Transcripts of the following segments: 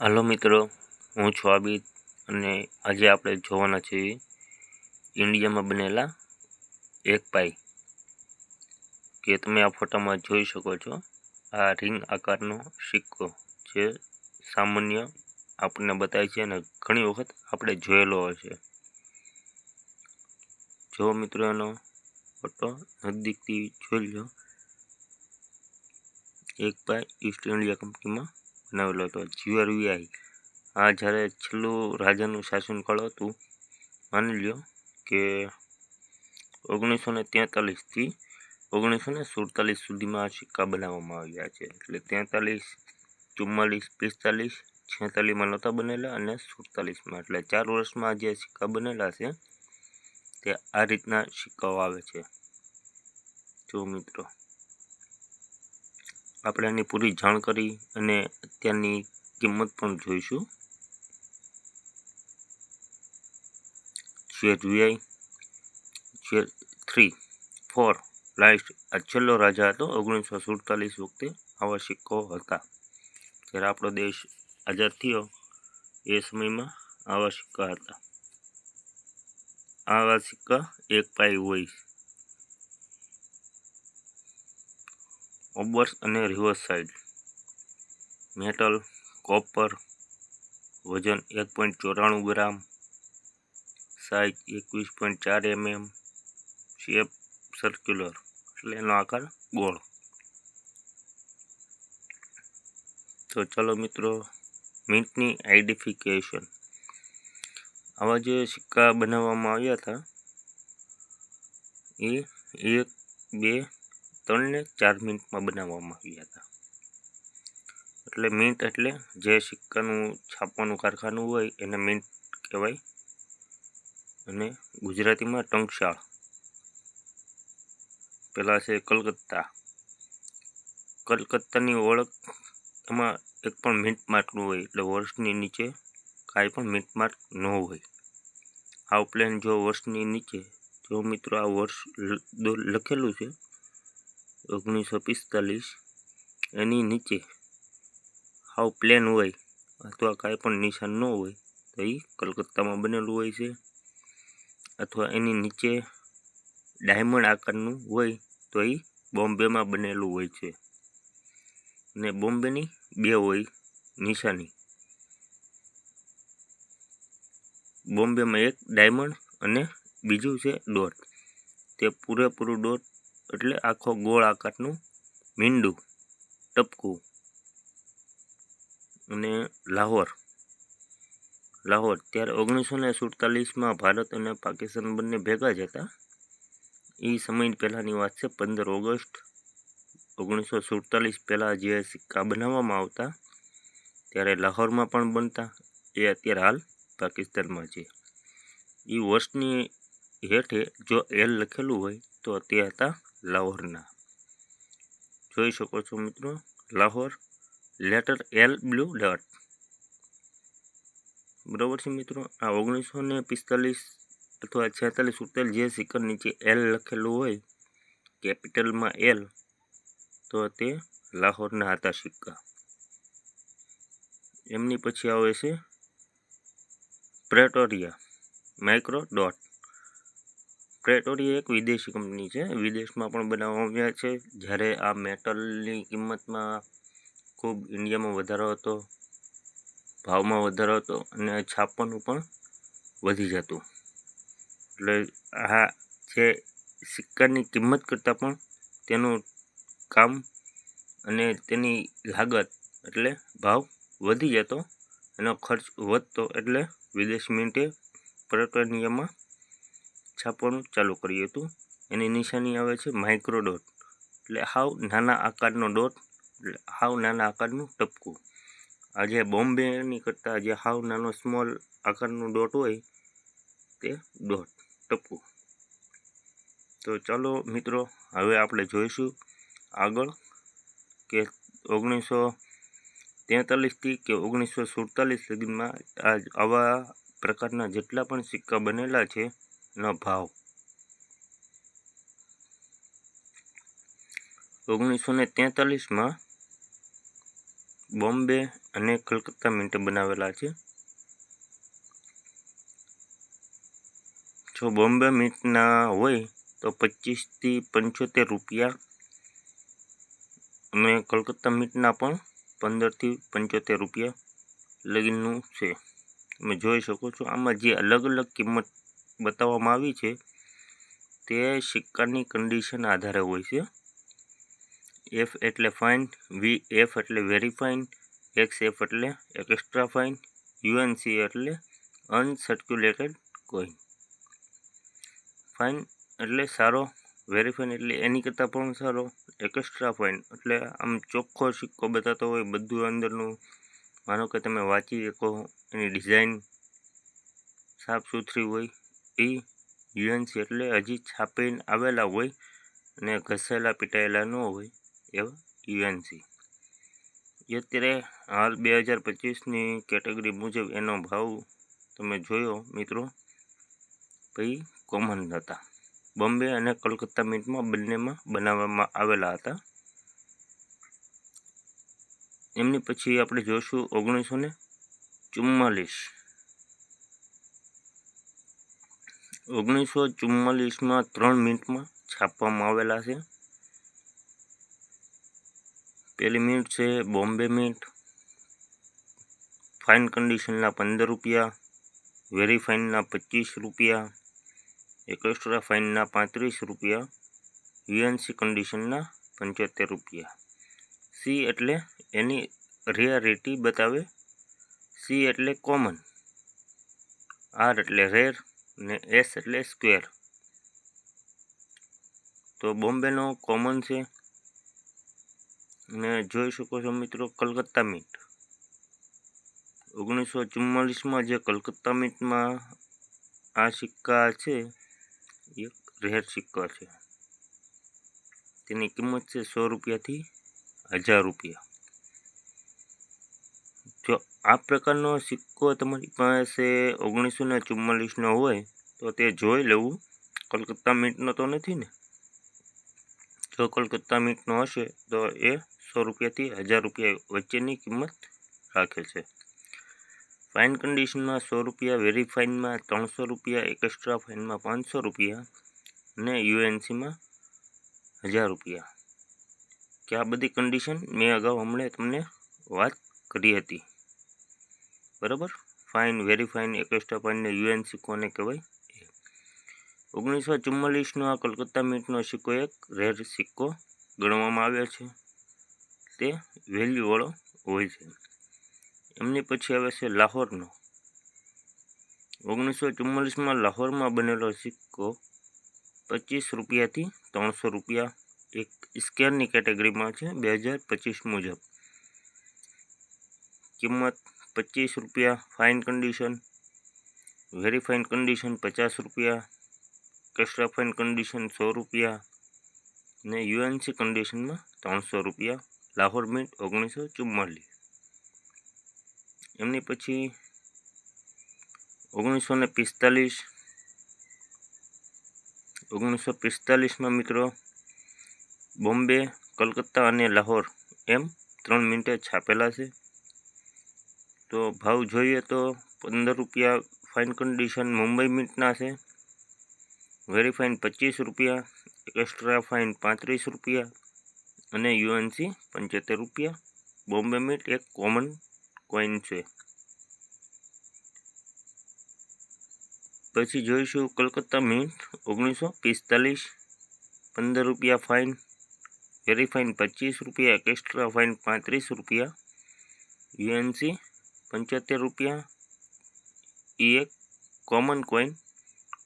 હાલો મિત્રો, હું છું આબિદ અને આજે આપણે જોવાના છીએ ઇન્ડિયામાં બનેલા એક પાઈ. કે તમે આ ફોટામાં જોઈ શકો છો, આ રિંગ આકારનો સિક્કો જે સામાન્ય આપણને બતાય છે અને ઘણી વખત આપણે જોયેલો હશે જો મિત્રો એનો ફોટો નજીકથી જોઈ લો. એક પાઈ ઈસ્ટ ઇન્ડિયા કંપનીમાં બનાવેલો હતો. જીઆરવીઆઈ આ જ્યારે છેલ્લું રાજાનું શાસનકાળ હતું, માની લ્યો કે ઓગણીસો ને તેતાલીસથી ઓગણીસો ને સુડતાલીસ સુધીમાં આ સિક્કા બનાવવામાં આવ્યા છે. એટલે તેતાલીસ, ચુમ્માલીસ, પિસ્તાલીસ, છેતાલીસમાં નહોતા બનેલા અને સુડતાલીસમાં. એટલે ચાર વર્ષમાં જે સિક્કા બનેલા છે, તે આ રીતના સિક્કાઓ આવે છે. જો મિત્રો આપણે આની પૂરી જાણકારી અને અત્યારની કિંમત પણ જોઈશું. Share VI share three four last આ છેલ્લો રાજા હતો, ઓગણીસો સુડતાલીસ વખતે આવા સિક્કો હતા. જ્યારે આપણો દેશ આઝાદ થયો, એ સમયમાં આવા સિક્કા હતા. આવા સિક્કા એક પાઈ હોય. ઓબર્સ અને રિવર્સ સાઇડ. મેટલ, કોપર, વજન એક પોઈન્ટ ચોરાણું ગ્રામ, સાઇઝ એકવીસ પોઈન્ટ ચાર એમએમ, શેપ સર્ક્યુલર, એટલે એનો આકાર ગોળ. તો ચાલો મિત્રો, મિન્ટની આઈડેન્ટિફિકેશન. આવા જે સિક્કા બનાવવામાં આવ્યા હતા, એ એક, બે ત્રણ ને ચાર મિનિટમાં બનાવવામાં આવ્યા હતા. એટલે મિન્ટ એટલે જે સિક્કાનું છાપવાનું કારખાનું હોય એને મિન્ટ કહેવાય. અને ગુજરાતીમાં ટંકશાળ. પેલા છે કલકત્તા. કલકત્તાની ઓળખ એમાં એક પણ મિન્ટ માર્કનું હોય, એટલે વર્ષની નીચે કાંઈ પણ મિન્ટ માર્ક ન હોય. આ પ્લેન જો વર્ષની નીચે, જો મિત્રો આ વર્ષ લખેલું છે ઓગણીસો પિસ્તાલીસ એની નીચે હાવ પ્લેન હોય અથવા કાંઈ પણ નિશાન ન હોય તો એ કલકત્તામાં બનેલું હોય છે. અથવા એની નીચે ડાયમંડ આકારનું હોય તો એ બોમ્બેમાં બનેલું હોય છે. અને બોમ્બેની બે હોય નિશાની. બોમ્બેમાં એક ડાયમંડ અને બીજું છે ડોટ. તે પૂરેપૂરું ડોટ એટલે આખો ગોળ આકારનું મીંડું, ટપકું અને લાહોર. લાહોર. ત્યારે ઓગણીસો ને સુડતાલીસમાં ભારત અને પાકિસ્તાન બંને ભેગા જ હતા. એ સમય પહેલાંની વાત છે, પંદર ઓગસ્ટ ઓગણીસો સુડતાલીસ પહેલાં જે સિક્કા બનાવવામાં આવતા, ત્યારે લાહોરમાં પણ બનતા. એ અત્યારે હાલ પાકિસ્તાનમાં છે. એ વર્ષની હેઠે જો એલ લખેલું હોય તો તે હતા લાહોરના. જોઈ શકો છો મિત્રો, Lahore, letter L blue dot. બરાબર છે મિત્રો? આ ઓગણીસો ને પિસ્તાલીસ અથવા છેતાલીસ સુડતાલીસ જે સિક્કર નીચે એલ લખેલું હોય, કેપિટલમાં એલ તો તે લાહોરના હતા સિક્કા. એમની પછી આવે છે પ્રેટોરિયા, માઇક્રો ડોટ. પ્રેટોરિયા એક વિદેશી કંપની છે. વિદેશમાં પણ બનાવવામાં આવ્યા છે. જ્યારે આ મેટલની કિંમતમાં ખૂબ ઇન્ડિયામાં વધારો હતો, ભાવમાં વધારો હતો અને છાપવાનું પણ વધી જતું. એટલે આ જે સિક્કાની કિંમત કરતાં પણ તેનું કામ અને તેની લાગત એટલે ભાવ વધી જતો એનો ખર્ચ વધતો એટલે વિદેશ મિન્ટે પ્રેટોનિયામાં છાપવાનું ચાલુ કર્યું હતું. એની નિશાની આવે છે માઇક્રો ડોટ એટલે હાવ નાના આકારનો ડોટ એટલે હાવ નાના આકારનું ટપકું. આ બોમ્બેની કરતાં જે હાવ નાનો સ્મોલ આકારનો ડોટ હોય, તે ડોટ ટપકું. તો ચાલો મિત્રો, હવે આપણે જોઈશું આગળ કે ઓગણીસો તેતાલીસથી કે ઓગણીસો સુડતાલીસ સુધીમાં આ આવા પ્રકારના જેટલા પણ સિક્કા બનેલા છે એનો ભાવ ઓગણીસો ને તેતાલીસમાં બોમ્બે અને કલકત્તા મિન્ટે બનાવેલા છે. જો બોમ્બે મિન્ટના હોય તો પચીસથી પંચોતેર રૂપિયા અને કલકત્તા મિન્ટના પણ પંદરથી પંચોતેર રૂપિયા લગીનું છે. તમે જોઈ શકો છો આમાં જે અલગ અલગ કિંમત બતાવવામાં આવી છે, તે સિક્કાની કન્ડિશન આધારે હોય છે. એફ એટલે ફાઇન વી એફ એટલે વેરી ફાઇન એક્સ એફ એટલે એક્સ્ટ્રા ફાઇન યુએનસી એટલે અનસર્ક્યુલેટેડ કોઈન ફાઇન એટલે સારો વેરી ફાઇન એટલે એની કરતાં પણ સારો એક્સ્ટ્રા ફાઇન એટલે આમ ચોખ્ખો સિક્કો બતાતો હોય બધું અંદરનું. માનો કે તમે વાંચી શકો, એની ડિઝાઇન સાફ સુથરી હોય એ યુએનસી એટલે હજી છાપીને આવેલા હોય અને ઘસેલા પીટાયેલા ન હોય એવા યુએનસી એ અત્યારે હાલ બે હજાર પચીસની કેટેગરી મુજબ એનો ભાવ તમે જોયો મિત્રો, ભાઈ કોમન હતા બોમ્બે અને કલકત્તા મિન્ટમાં બંનેમાં બનાવવામાં આવેલા હતા. એમની પછી આપણે જોઈશું ઓગણીસો ને ચુમ્માલીસ ઓગણીસો ચુમ્માલીસમાં ત્રણ મિનિટમાં છાપવામાં આવેલા છે. પહેલી મિનિટ છે બોમ્બે મિન્ટ. ફાઇન કન્ડિશનના પંદર રૂપિયા, વેરી ફાઇનના પચીસ રૂપિયા એક્સ્ટ્રા ફાઇનના પાંત્રીસ રૂપિયા, યુએનસી કન્ડિશનના પંચોતેર રૂપિયા. સી એટલે એની રેરિટી બતાવે. સી એટલે કોમન. આર એટલે રેર. ને એસ એટલે સ્ક્વેર તો બોમ્બેનો કોમન છે. ને જોઈ શકો છો મિત્રો કલકત્તા મીટ ઓગણીસો ચુમ્માલીસમાં જે કલકત્તા મીટમાં આ સિક્કા છે, એક રેર સિક્કા છે. તેની કિંમત છે સો રૂપિયાથી હજાર રૂપિયા. જો આ પ્રકારનો સિક્કો તમારી પાસે ઓગણીસો ને ચુમ્માલીસનો હોય, તો તે જોઈ લેવું. કલકત્તા મીટનો તો નથી ને? જો કલકત્તા મીટનો હશે, તો એ સો રૂપિયાથી હજાર રૂપિયા વચ્ચેની કિંમત રાખે છે. ફાઇન કન્ડિશનમાં સો રૂપિયા, વેરી ફાઇનમાં ત્રણસો રૂપિયા એક્સ્ટ્રા ફાઇનમાં પાંચસો રૂપિયા અને યુએનસીમાં હજાર રૂપિયા. કે આ બધી કન્ડિશન મેં અગાઉ હમણાં તમને વાત કરી હતી. બરાબર? Fine very fine extra fine ને યુએનસી કોને કહેવાય? ઓગણીસો ચુમ્માલીસનો આ કલકત્તા મીટનો સિક્કો એક રેર સિક્કો ગણવામાં આવ્યો છે. તે વેલ્યુવાળો હોય છે. એમની પછી આવે છે લાહોરનો. ઓગણીસો ચુમ્માલીસમાં લાહોરમાં બનેલો સિક્કો પચીસ રૂપિયાથી ત્રણસો રૂપિયા એક સ્કેરની કેટેગરીમાં છે, બે હજાર પચીસ મુજબ. કિંમત પચીસ રૂપિયા fine condition very fine condition પચાસ રૂપિયા એક્સ્ટ્રા ફાઇન કન્ડિશન સો રૂપિયા ને યુએનસી કન્ડિશનમાં ત્રણસો રૂપિયા, લાહોર મિન્ટ ઓગણીસો ચુમ્માલીસ એમની પછી ઓગણીસો ને પિસ્તાલીસ, ઓગણીસો પિસ્તાલીસમાં મિત્રો બોમ્બે, કલકત્તા અને લાહોર એમ ત્રણ મિનિટે છાપેલા છે. તો ભાવ જોઈએ તો પંદર રૂપિયા ફાઇન કન્ડિશન મુંબઈ મિન્ટના છે. વેરી ફાઇન પચીસ રૂપિયા એક્સ્ટ્રા ફાઇન પાંત્રીસ રૂપિયા અને યુએનસી પંચોતેર રૂપિયા. બોમ્બે મિન્ટ એક કોમન કોઈન છે. પછી જોઈશું કલકત્તા મિન્ટ ઓગણીસો પિસ્તાલીસ, પંદર રૂપિયા ફાઇન વેરી ફાઇન પચીસ રૂપિયા એક્સ્ટ્રા ફાઇન પાંત્રીસ રૂપિયા. યુએનસી પંચોતેર રૂપિયા. એ એક કોમન કોઈન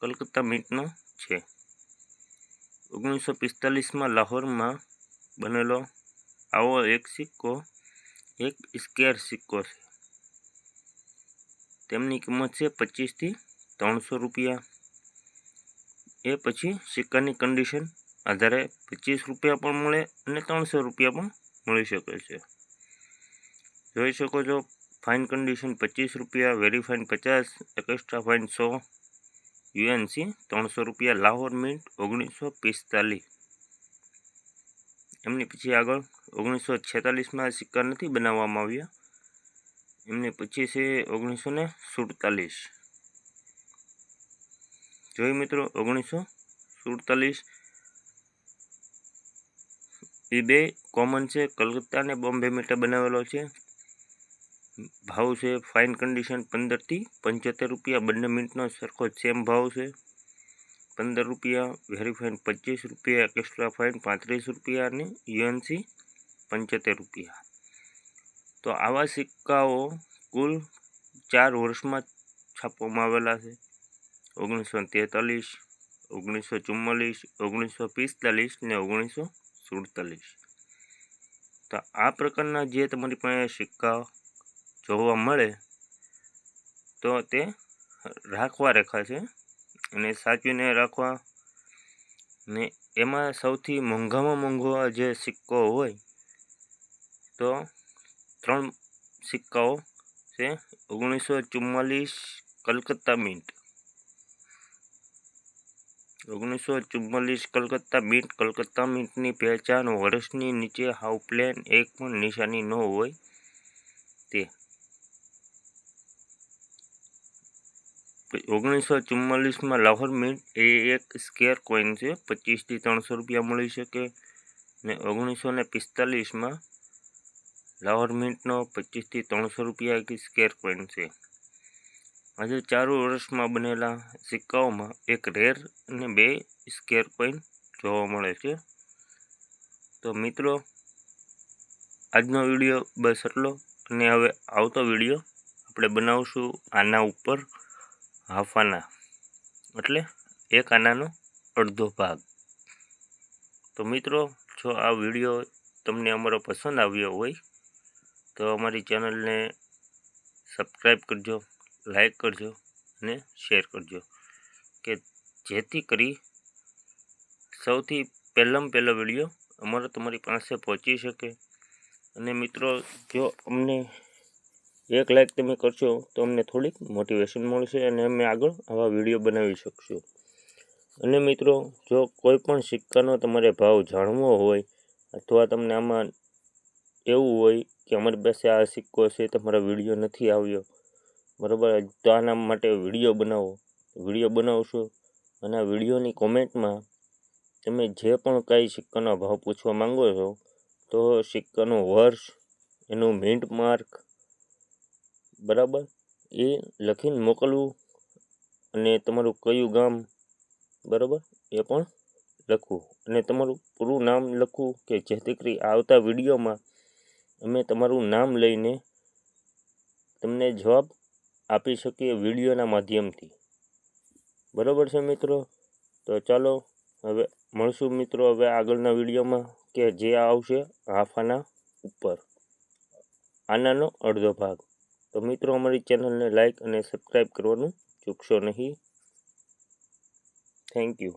કલકત્તા મિન્ટનો છે. ઓગણીસો પિસ્તાલીસમાં લાહોરમાં બનેલો આવો એક સિક્કો, એક સ્કેર સિક્કો છે. તેમની કિંમત છે પચીસથી ત્રણસો રૂપિયા. એ પછી સિક્કાની કન્ડિશન આધારે પચીસ રૂપિયા પણ મળે અને ત્રણસો રૂપિયા પણ મળી શકે છે. જોઈ શકો છો ફાઇન કન્ડિશન પચીસ રૂપિયા, વેરી ફાઇન પચાસ, એક્સ્ટ્રા ફાઇન સો, યુએનસી ત્રણસો રૂપિયા, લાહોર મિન્ટ ઓગણીસો પિસ્તાલીસ. એમની પછી આગળ ઓગણીસો છેતાલીસમાં સિક્કા નથી બનાવવામાં આવ્યા. એમની પછી છે ઓગણીસો ને સુડતાલીસ. જોઈ મિત્રો, ઓગણીસો સુડતાલીસ એ બે કોમન છે. કલકત્તા અને બોમ્બે મીટર બનાવેલો છે. ભાવ છે ફાઇન કન્ડિશન પંદરથી પંચોતેર રૂપિયા. બંને મિનિટનો સરખો સેમ ભાવ છે. પંદર રૂપિયા વેરીફાઇન પચીસ રૂપિયા એક્સ્ટ્રા ફાઇન પાંત્રીસ રૂપિયા અને યુએનસી પંચોતેર રૂપિયા. તો આવા સિક્કાઓ કુલ ચાર વર્ષમાં છાપવામાં આવેલા છે. ઓગણીસો તેતાલીસ, ઓગણીસો ચુમ્માલીસ, ઓગણીસો પિસ્તાલીસ ને ઓગણીસો સુડતાલીસ. તો આ પ્રકારના જે તમારી પાસે સિક્કા જોવા મળે, તો તે રાખવા રેખા છે. અને સાચવીને રાખવા ને એમાં સૌથી મોંઘામાં મોંઘો જે સિક્કો હોય, તો ત્રણ સિક્કાઓ છે. ઓગણીસો ચુમ્માલીસ કલકત્તા મિન્ટ ઓગણીસો ચુમ્માલીસ કલકત્તા મિન્ટ કલકત્તા મિન્ટની પહેચાન વર્ષની નીચે હાઉ પ્લેન એક પણ નિશાની ન હોય તે ઓગણીસો ચુમ્માલીસમાં લાહોર મિન્ટ એ એક સ્કેર કોઈન છે. પચીસથી ત્રણસો રૂપિયા મળી શકે. ને ઓગણીસો ને પિસ્તાલીસમાં લાહોર મિન્ટનો પચીસથી ત્રણસો રૂપિયા એક સ્કેર કોઈન છે. આજે ચાર વર્ષમાં બનેલા સિક્કાઓમાં એક રેર અને બે સ્કેર કોઈન જોવા મળે છે. તો મિત્રો, આજનો વીડિયો બસ એટલો અને હવે આવતો વીડિયો આપણે બનાવશું આના ઉપર. હાફ આના એટલે એક આનાનો અડધો ભાગ. તો મિત્રો, જો આ વીડિયો તમને અમારો પસંદ આવ્યો હોય, તો અમારી ચેનલને સબસ્ક્રાઈબ કરજો લાઈક કરજો અને શેર કરજો, કે જેથી કરી સૌથી પહેલાં પહેલો વીડિયો અમારો તમારી પાસે પહોંચી શકે. અને મિત્રો, જો અમને એક લાઈક તમે કરશો, તો અમને થોડીક મોટિવેશન મળશે અને અમે આગળ આવા વીડિયો બનાવી શકશું. અને મિત્રો, જો કોઈ પણ સિક્કાનો તમારે ભાવ જાણવો હોય, અથવા તમને આમાં એવું હોય કે અમારી પાસે આ સિક્કો છે, તમારો વીડિયો નથી આવ્યો, બરાબર? તો આના માટે વીડિયો બનાવો. વીડિયો બનાવશો અને આ વિડીયોની કોમેન્ટમાં તમે જે પણ કાંઈ સિક્કાનો ભાવ પૂછવા માંગો છો, તો સિક્કાનું વર્ષ, એનું મિન્ટ માર્ક બરાબર? એ લખીને મોકલવું અને તમારું કયું ગામ, બરાબર? એ પણ લખવું અને તમારું પૂરું નામ લખવું કે જેથી કરી આવતા વિડીયોમાં અમે તમારું નામ લઈને તમને જવાબ આપી શકીએ વિડીયોના માધ્યમથી. બરાબર છે મિત્રો? તો ચાલો હવે મળશું મિત્રો હવે આગળના વિડીયોમાં કે જે આવશે હાફાના ઉપર. આનાનો અડધો ભાગ. તો મિત્રો અમારી ચેનલને લાઇક અને સબસ્ક્રાઈબ કરવાનું ચૂકશો નહીં. Thank you